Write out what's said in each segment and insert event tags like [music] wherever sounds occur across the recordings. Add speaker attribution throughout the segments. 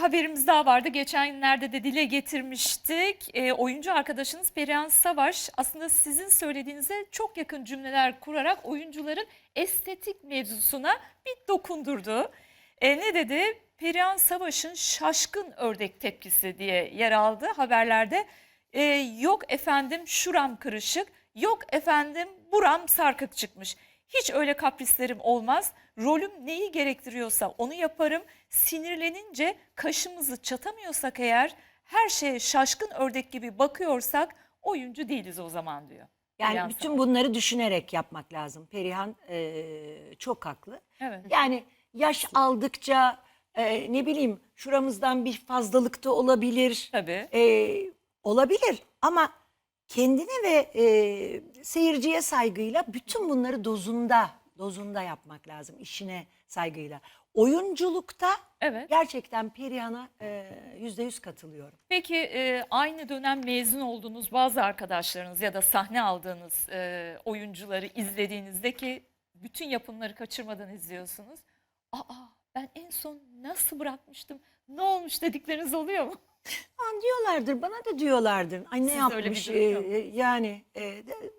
Speaker 1: Haberimiz daha vardı. Geçen günlerde de dile getirmiştik. E, oyuncu arkadaşınız Perihan Savaş aslında sizin söylediğinize çok yakın cümleler kurarak oyuncuların estetik mevzusuna bir dokundurdu. E, ne dedi? Perihan Savaş'ın şaşkın ördek tepkisi diye yer aldı haberlerde. E, yok efendim şuram kırışık, yok efendim buram sarkık çıkmış. Hiç öyle kaprislerim olmaz. Rolüm neyi gerektiriyorsa onu yaparım. Sinirlenince kaşımızı çatamıyorsak eğer her şeye şaşkın ördek gibi bakıyorsak oyuncu değiliz o zaman diyor.
Speaker 2: Yani
Speaker 1: Perihan
Speaker 2: bütün bunları düşünerek yapmak lazım. Perihan eee, çok haklı.
Speaker 1: Evet.
Speaker 2: Yani yaş aldıkça eee, ne bileyim şuramızdan bir fazlalık da olabilir.
Speaker 1: Tabii.
Speaker 2: Eee, olabilir ama kendine ve eee, seyirciye saygıyla bütün bunları dozunda dozunda yapmak lazım. işine saygıyla. Oyunculukta
Speaker 1: Evet.
Speaker 2: gerçekten Perihan'a eee, yüzde yüz katılıyorum.
Speaker 1: Peki e, aynı dönem mezun olduğunuz bazı arkadaşlarınız ya da sahne aldığınız e, oyuncuları izlediğinizde ki bütün yapımları kaçırmadan izliyorsunuz. Aa ben en son nasıl bırakmıştım? Ne olmuş dedikleriniz oluyor mu?
Speaker 2: Aman diyorlardır bana da diyorlardır. Ay ne
Speaker 1: Sizde öyle bir
Speaker 2: yapmış
Speaker 1: durum yok.
Speaker 2: e, e, yani e, de-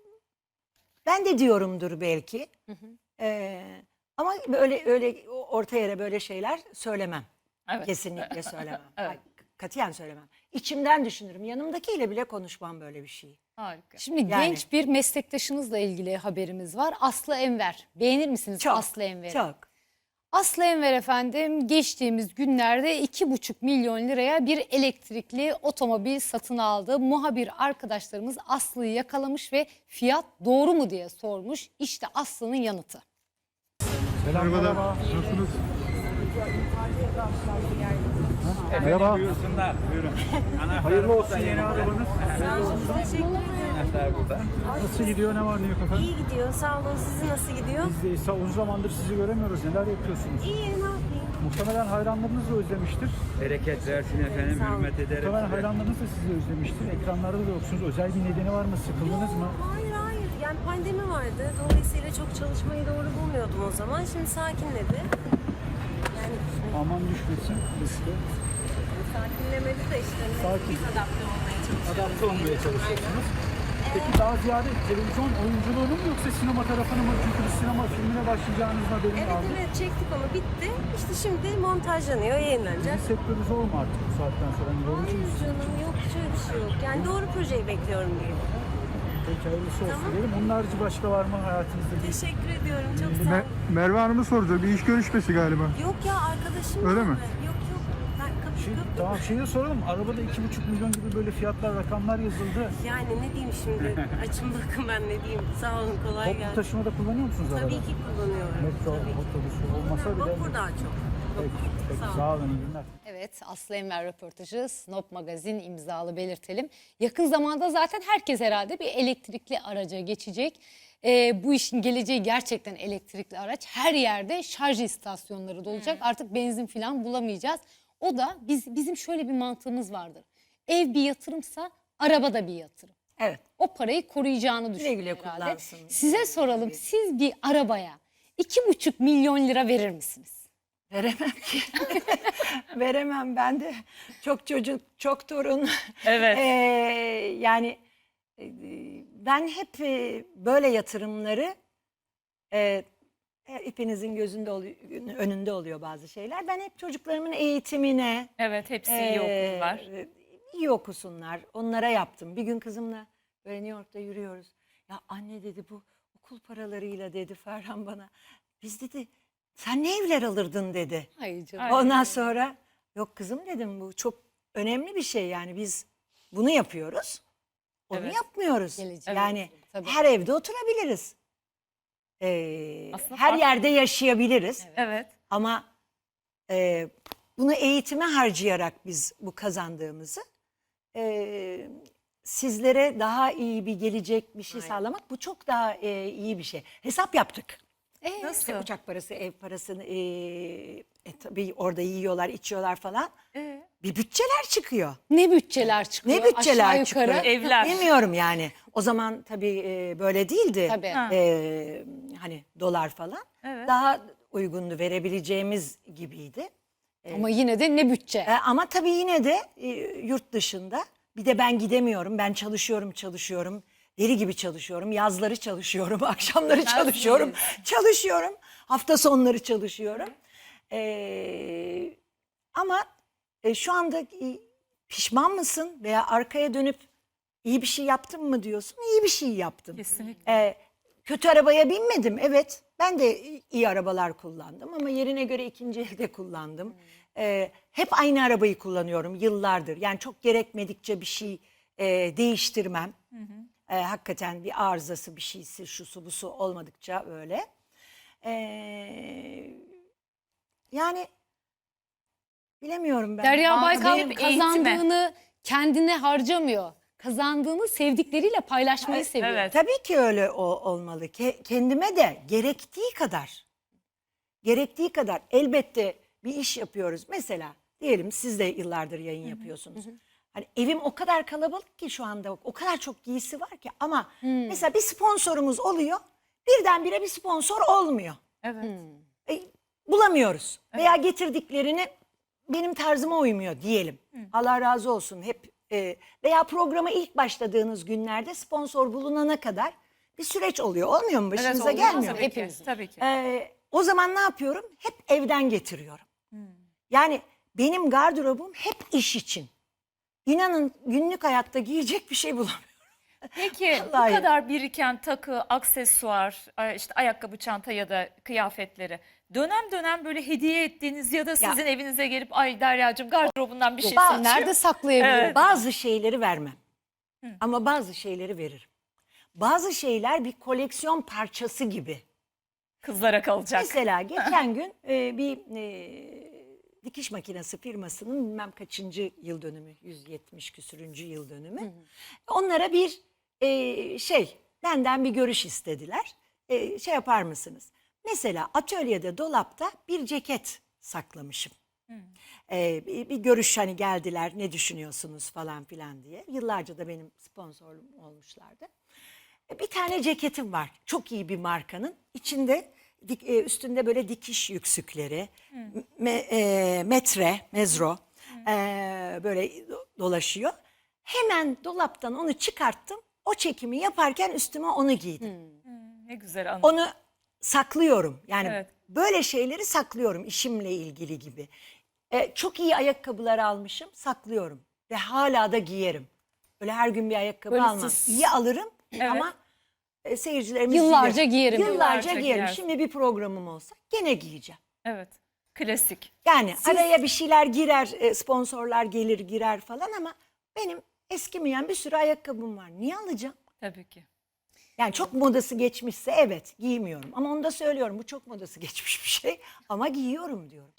Speaker 2: ben de diyorumdur belki. E, ama öyle öyle orta yere böyle şeyler söylemem.
Speaker 1: Evet.
Speaker 2: Kesinlikle söylemem. [laughs]
Speaker 1: Evet.
Speaker 2: Ay, katiyen söylemem. İçimden düşünürüm. Yanımdakiyle bile konuşmam böyle bir şey.
Speaker 1: Harika.
Speaker 3: Şimdi
Speaker 2: Yani.
Speaker 3: genç bir meslektaşınızla ilgili haberimiz var. Aslı Enver. Beğenir misiniz
Speaker 2: Çok.
Speaker 3: Aslı Enver'i?
Speaker 2: Çok.
Speaker 3: Aslı Enver efendim geçtiğimiz günlerde 2,5 milyon liraya bir elektrikli otomobil satın aldı. Muhabir arkadaşlarımız Aslı'yı yakalamış ve fiyat doğru mu diye sormuş. İşte Aslı'nın yanıtı.
Speaker 4: Selam merhaba. Nasılsınız? Merhaba.
Speaker 5: Buyursunlar, buyurun. [laughs]
Speaker 4: Hayırlı olsun yeni arabanız.
Speaker 5: Burada.
Speaker 4: Nasıl gidiyor ne var ne yok efendim?
Speaker 6: İyi gidiyor. Sağ olun. Sizin nasıl gidiyor?
Speaker 4: Biz de ise uzun zamandır sizi göremiyoruz. Neler yapıyorsunuz?
Speaker 6: İyi. Ne yapayım?
Speaker 4: Muhtemelen hayranlarınız da özlemiştir.
Speaker 5: Bereket versin efendim, hürmet ederim.
Speaker 4: Muhtemelen hayranlarınız da sizi özlemiştir. Ekranlarda da yoksunuz. Özel bir nedeni var mı? Sıkıldınız mı?
Speaker 6: Hayır. Yani pandemi vardı. Dolayısıyla çok çalışmayı doğru bulmuyordum o zaman. Şimdi sakinledi. Yani
Speaker 4: Aman düşmesin. Riske.
Speaker 6: sakinlemedi de işte.
Speaker 4: Sakin.
Speaker 6: Biz adapte olmaya çalışıyoruz.
Speaker 4: Adapte olmaya çalışıyorsunuz. Peki daha ziyade televizyon oyunculuğunu mu yoksa sinema tarafını mı? Çünkü bir sinema filmine başlayacağınızın haberini
Speaker 6: Evet
Speaker 4: aldık.
Speaker 6: evet çektik ama bitti. İşte şimdi montajlanıyor, yayınlanacak.
Speaker 4: Dizi sektörü zor mu artık bu saatten sonra? Hani
Speaker 6: Hayır
Speaker 4: musunuz?
Speaker 6: canım yok şöyle bir şey yok. Yani doğru projeyi bekliyorum diyeyim.
Speaker 4: Peki hayırlısı olsun
Speaker 6: Tamam.
Speaker 4: diyelim. Onun harici başka var mı hayatınızda?
Speaker 6: Teşekkür ediyorum. Çok sağ
Speaker 7: Me-
Speaker 6: olun.
Speaker 7: Merve Hanım'ı soracak. Bir iş görüşmesi galiba.
Speaker 6: Yok ya arkadaşım
Speaker 7: Öyle mi?
Speaker 6: mı? Yok yok. Ben kapı
Speaker 4: Şey,
Speaker 6: kapı.
Speaker 4: tamam şeyi de soralım. Arabada iki buçuk milyon gibi böyle fiyatlar, rakamlar yazıldı.
Speaker 6: Yani ne diyeyim şimdi? [laughs] Açın bakın ben ne diyeyim. Sağ olun kolay
Speaker 4: Toplu
Speaker 6: gelsin.
Speaker 4: taşımada kullanıyor musunuz araba?
Speaker 6: Tabii ki kullanıyorum.
Speaker 4: Metro, otobüs olmasa bile.
Speaker 6: Vapur daha çok.
Speaker 4: Peki, peki,
Speaker 6: Sağ olun.
Speaker 4: sağ olun. iyi günler.
Speaker 3: Evet Aslı Enver röportajı Snop Magazin imzalı belirtelim. Yakın zamanda zaten herkes herhalde bir elektrikli araca geçecek. Ee, bu işin geleceği gerçekten elektrikli araç. Her yerde şarj istasyonları da olacak. Artık benzin falan bulamayacağız. O da biz bizim şöyle bir mantığımız vardır. Ev bir yatırımsa araba da bir yatırım.
Speaker 2: Evet.
Speaker 3: O parayı koruyacağını
Speaker 2: Güle
Speaker 3: düşünüyorum
Speaker 2: güle
Speaker 3: herhalde.
Speaker 2: kullansın.
Speaker 3: Size soralım siz bir arabaya iki buçuk milyon lira verir misiniz?
Speaker 2: Veremem ki. [laughs] Veremem ben de. Çok çocuk, çok torun.
Speaker 1: Evet.
Speaker 2: Ee, yani e, ben hep e, böyle yatırımları e, hepinizin gözünde oluyor, önünde oluyor bazı şeyler. Ben hep çocuklarımın eğitimine,
Speaker 1: Evet hepsi iyi
Speaker 2: ee,
Speaker 1: okullar.
Speaker 2: iyi okusunlar. Onlara yaptım. Bir gün kızımla böyle New York'ta yürüyoruz. Ya anne dedi bu okul paralarıyla dedi Ferhan bana. Biz dedi sen ne evler alırdın dedi.
Speaker 3: Hayır canım.
Speaker 1: Ay.
Speaker 2: Ondan sonra yok kızım dedim bu çok önemli bir şey yani biz bunu yapıyoruz. Onu
Speaker 1: Evet.
Speaker 2: yapmıyoruz.
Speaker 3: Gelecek.
Speaker 2: Yani
Speaker 3: Evet, tabii.
Speaker 2: her evde oturabiliriz. Ee,
Speaker 1: Aslında
Speaker 2: her
Speaker 1: farklı.
Speaker 2: yerde yaşayabiliriz.
Speaker 1: Evet.
Speaker 2: Ama e, bunu eğitime harcayarak biz bu kazandığımızı e, sizlere daha iyi bir gelecek bir şey sağlamak bu çok daha e, iyi bir şey. Hesap yaptık.
Speaker 3: Ee,
Speaker 1: Nasıl?
Speaker 2: İşte uçak parası, ev parasını e, e, tabii orada yiyorlar, içiyorlar falan.
Speaker 1: Ee,
Speaker 2: Bir bütçeler çıkıyor.
Speaker 3: Ne bütçeler çıkıyor?
Speaker 2: Ne bütçeler
Speaker 3: aşağı
Speaker 2: çıkıyor?
Speaker 3: yukarı.
Speaker 1: Evler.
Speaker 2: Bilmiyorum yani. O zaman tabii e, böyle değildi.
Speaker 3: Tabii.
Speaker 1: Ha.
Speaker 2: E, hani dolar falan.
Speaker 1: Evet.
Speaker 2: Daha uygundu verebileceğimiz gibiydi.
Speaker 3: Ama yine de ne bütçe.
Speaker 2: E, ama tabii yine de e, yurt dışında bir de ben gidemiyorum. Ben çalışıyorum, çalışıyorum. Deli gibi çalışıyorum. Yazları çalışıyorum, [laughs] akşamları çalışıyorum. Çalışıyorum. Hafta sonları çalışıyorum. E, ama e, şu anda e, pişman mısın veya arkaya dönüp iyi bir şey yaptım mı diyorsun? İyi bir şey yaptım.
Speaker 1: Kesinlikle.
Speaker 2: E, kötü arabaya binmedim. Evet ben de iyi arabalar kullandım ama yerine göre ikinci elde kullandım. E, hep aynı arabayı kullanıyorum yıllardır. Yani çok gerekmedikçe bir şey e, değiştirmem. E, hakikaten bir arızası bir şeysi şusu busu olmadıkça öyle. E, yani bilemiyorum ben.
Speaker 3: Derya Baykal
Speaker 1: benim
Speaker 3: kazandığını kendine harcamıyor. Kazandığını sevdikleriyle paylaşmayı seviyor.
Speaker 1: Evet.
Speaker 2: Tabii ki öyle o, olmalı. Ke- kendime de gerektiği kadar, gerektiği kadar elbette bir iş yapıyoruz. Mesela diyelim siz de yıllardır yayın yapıyorsunuz. Hani evim o kadar kalabalık ki şu anda o kadar çok giysi var ki ama mesela bir sponsorumuz oluyor birdenbire bir sponsor olmuyor.
Speaker 1: Evet.
Speaker 2: E, bulamıyoruz veya getirdiklerini benim tarzıma uymuyor diyelim. Allah razı olsun hep e, veya programa ilk başladığınız günlerde sponsor bulunana kadar bir süreç oluyor. Olmuyor mu? Başınıza
Speaker 1: olmaz
Speaker 2: gelmiyor mu?
Speaker 1: Tabii ki.
Speaker 3: Hepimizin.
Speaker 1: Tabii ki.
Speaker 2: Ee, o zaman ne yapıyorum? Hep evden getiriyorum. Yani benim gardırobum hep iş için. İnanın günlük hayatta giyecek bir şey bulamıyorum.
Speaker 1: Peki [laughs] bu
Speaker 2: Vallahi.
Speaker 1: kadar biriken takı, aksesuar, işte ayakkabı, çanta ya da kıyafetleri dönem dönem böyle hediye ettiğiniz ya da sizin evinize gelip ay Derya'cığım gardırobundan bir şey
Speaker 2: Bak,
Speaker 1: seçiyor.
Speaker 3: Nerede saklayabilirim?
Speaker 1: Evet.
Speaker 2: Bazı şeyleri vermem. Ama bazı şeyleri veririm. Bazı şeyler bir koleksiyon parçası gibi.
Speaker 1: Kızlara kalacak.
Speaker 2: Mesela geçen [laughs] gün e, bir e, dikiş makinesi firmasının bilmem kaçıncı yıl dönümü, 170 küsürüncü yıl dönümü. Onlara bir e, şey, benden bir görüş istediler. E, şey yapar mısınız? Mesela atölyede dolapta bir ceket saklamışım. E, bir, bir görüş hani geldiler ne düşünüyorsunuz falan filan diye. Yıllarca da benim sponsorum olmuşlardı. E, Bir tane ceketim var. Çok iyi bir markanın. İçinde dik- e, üstünde böyle dikiş yüksükleri, me- e, metre, mezro e, böyle do- dolaşıyor. Hemen dolaptan onu çıkarttım. O çekimi yaparken üstüme onu giydim.
Speaker 1: Ne güzel anı.
Speaker 2: Onu saklıyorum. Yani
Speaker 1: Evet.
Speaker 2: böyle şeyleri saklıyorum işimle ilgili gibi. E, çok iyi ayakkabılar almışım, saklıyorum ve hala da giyerim. Böyle her gün bir ayakkabı
Speaker 3: Böyle
Speaker 2: almam.
Speaker 3: siz-
Speaker 2: İyi alırım
Speaker 1: Evet.
Speaker 2: ama e, seyircilerimiz
Speaker 3: Yıllarca
Speaker 2: bilir.
Speaker 3: giyerim.
Speaker 2: Yıllarca,
Speaker 1: Yıllarca
Speaker 2: giyerim.
Speaker 1: giyersin.
Speaker 2: Şimdi bir programım olsa gene giyeceğim.
Speaker 1: Evet. Klasik.
Speaker 2: Yani araya bir şeyler girer, e, sponsorlar gelir girer falan ama benim eskimeyen bir sürü ayakkabım var. Niye alacağım?
Speaker 1: Tabii ki.
Speaker 2: Yani çok modası geçmişse evet giymiyorum. Ama onu da söylüyorum bu çok modası [laughs] geçmiş bir şey ama giyiyorum diyorum.